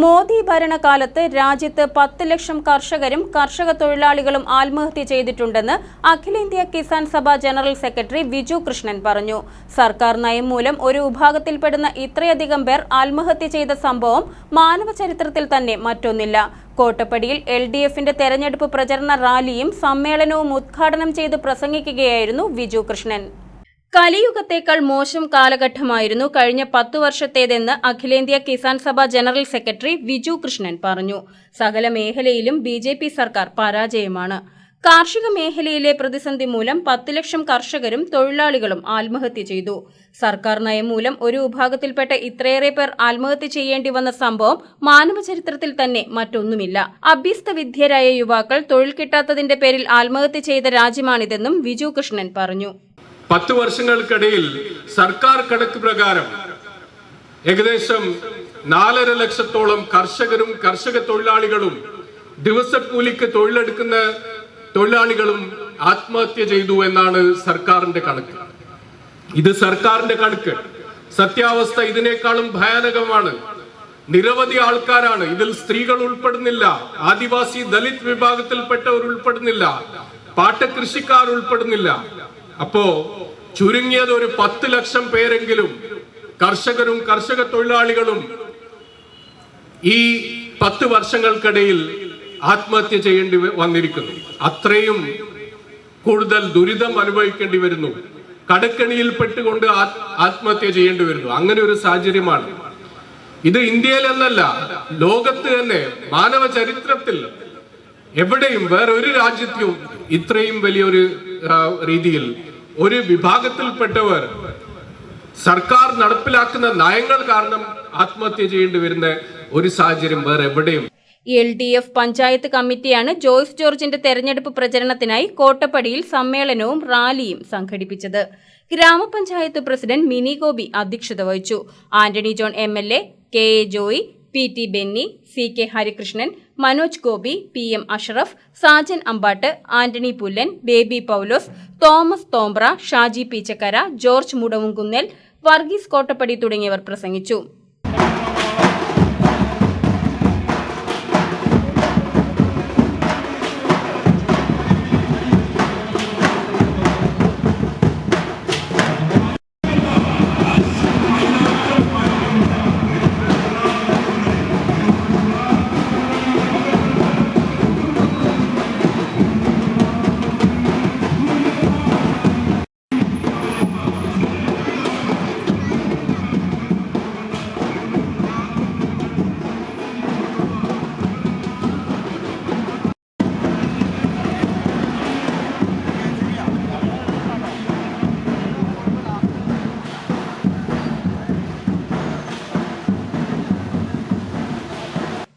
മോദി ഭരണകാലത്ത് രാജ്യത്ത് പത്ത് ലക്ഷം കർഷകരും കർഷക തൊഴിലാളികളും ആത്മഹത്യ ചെയ്തിട്ടുണ്ടെന്ന് അഖിലേന്ത്യാ കിസാൻ സഭ ജനറൽ സെക്രട്ടറി വിജു കൃഷ്ണൻ പറഞ്ഞു. സർക്കാർ നയം മൂലം ഒരു വിഭാഗത്തിൽപ്പെടുന്ന ഇത്രയധികം പേർ ആത്മഹത്യ ചെയ്ത സംഭവം മാനവ ചരിത്രത്തിൽ തന്നെ മറ്റൊന്നില്ല. കോട്ടപ്പടിയിൽ എൽ ഡി എഫിന്റെ തെരഞ്ഞെടുപ്പ് പ്രചരണ റാലിയും സമ്മേളനവും ഉദ്ഘാടനം ചെയ്ത് പ്രസംഗിക്കുകയായിരുന്നു വിജു കൃഷ്ണൻ. കലിയുഗത്തേക്കാൾ മോശം കാലഘട്ടമായിരുന്നു കഴിഞ്ഞ പത്തു വർഷത്തേതെന്ന് അഖിലേന്ത്യാ കിസാൻ സഭ ജനറൽ സെക്രട്ടറി വിജു കൃഷ്ണൻ പറഞ്ഞു. സകല മേഖലയിലും ബി ജെ പി സർക്കാർ പരാജയമാണ്. കാർഷിക മേഖലയിലെ പ്രതിസന്ധി മൂലം പത്ത് ലക്ഷം കർഷകരും തൊഴിലാളികളും ആത്മഹത്യ ചെയ്തു. സർക്കാർ നയം മൂലം ഒരു വിഭാഗത്തിൽപ്പെട്ട ഇത്രയേറെ പേർ ആത്മഹത്യ ചെയ്യേണ്ടി വന്ന സംഭവം മാനവചരിത്രത്തിൽ തന്നെ മറ്റൊന്നുമില്ല. അഭ്യസ്ത വിദ്യരായ യുവാക്കൾ തൊഴിൽ കിട്ടാത്തതിന്റെ പേരിൽ ആത്മഹത്യ ചെയ്ത രാജ്യമാണിതെന്നും വിജു കൃഷ്ണൻ പറഞ്ഞു. പത്ത് വർഷങ്ങൾക്കിടയിൽ സർക്കാർ കണക്ക് പ്രകാരം ഏകദേശം നാലര ലക്ഷത്തോളം കർഷകരും കർഷക തൊഴിലാളികളും ദിവസക്കൂലിക്ക് തൊഴിലെടുക്കുന്ന തൊഴിലാളികളും ആത്മഹത്യ ചെയ്തു എന്നാണ് സർക്കാരിന്റെ കണക്ക്. ഇത് സർക്കാരിന്റെ കണക്ക്. സത്യാവസ്ഥ ഇതിനേക്കാളും ഭയാനകമാണ്. നിരവധി ആൾക്കാരാണ് ഇതിൽ സ്ത്രീകൾ ഉൾപ്പെടുന്നില്ല ആദിവാസി ദലിത് വിഭാഗത്തിൽപ്പെട്ടവർ ഉൾപ്പെടുന്നില്ല പാട്ടകൃഷിക്കാർ ഉൾപ്പെടുന്നില്ല. അപ്പോ ചുരുങ്ങിയത് ഒരു പത്ത് ലക്ഷം പേരെങ്കിലും കർഷകരും കർഷക തൊഴിലാളികളും ഈ പത്ത് വർഷങ്ങൾക്കിടയിൽ ആത്മഹത്യ ചെയ്യേണ്ടി വന്നിരിക്കുന്നു. അത്രയും കൂടുതൽ ദുരിതം അനുഭവിക്കേണ്ടി വരുന്നു. കടക്കണിയിൽ പെട്ടുകൊണ്ട് ആത്മഹത്യ ചെയ്യേണ്ടി വരുന്നു. അങ്ങനെ ഒരു സാഹചര്യമാണ്. ഇത് ഇന്ത്യയിൽ എന്നല്ല ലോകത്ത് തന്നെ മാനവ ചരിത്രത്തിൽ എവിടെയും വേറൊരു രാജ്യത്തും ഇത്രയും വലിയൊരു രീതിയിൽ ഒരു വിഭാഗത്തിൽപ്പെട്ടവർ സർക്കാർ നടപ്പിലാക്കുന്ന നയങ്ങൾ കാരണം ആത്മഹത്യ ചെയ്യേണ്ടി വരുന്ന ഒരു സാഹചര്യം വേറെ എവിടെയും എൽ ഡി എഫ് പഞ്ചായത്ത് കമ്മിറ്റിയാണ് ജോയ്സ് ജോർജിന്റെ തെരഞ്ഞെടുപ്പ് പ്രചരണത്തിനായി കോട്ടപ്പടിയിൽ സമ്മേളനവും റാലിയും സംഘടിപ്പിച്ചത്. ഗ്രാമപഞ്ചായത്ത് പ്രസിഡന്റ് മിനി ഗോപി അധ്യക്ഷത വഹിച്ചു. Antony John M L A K A Joy P T Benny C K Harikrishnan Manoj Gopi P M Ashraf Sajan Ambatt Antony Pullan Baby Paulose Thomas Thombra Shaji Peechakkara George Mudavumkunnel Varghese Kottappady തുടങ്ങിയവർ പ്രസംഗിച്ചു.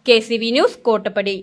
K C V news Kottappady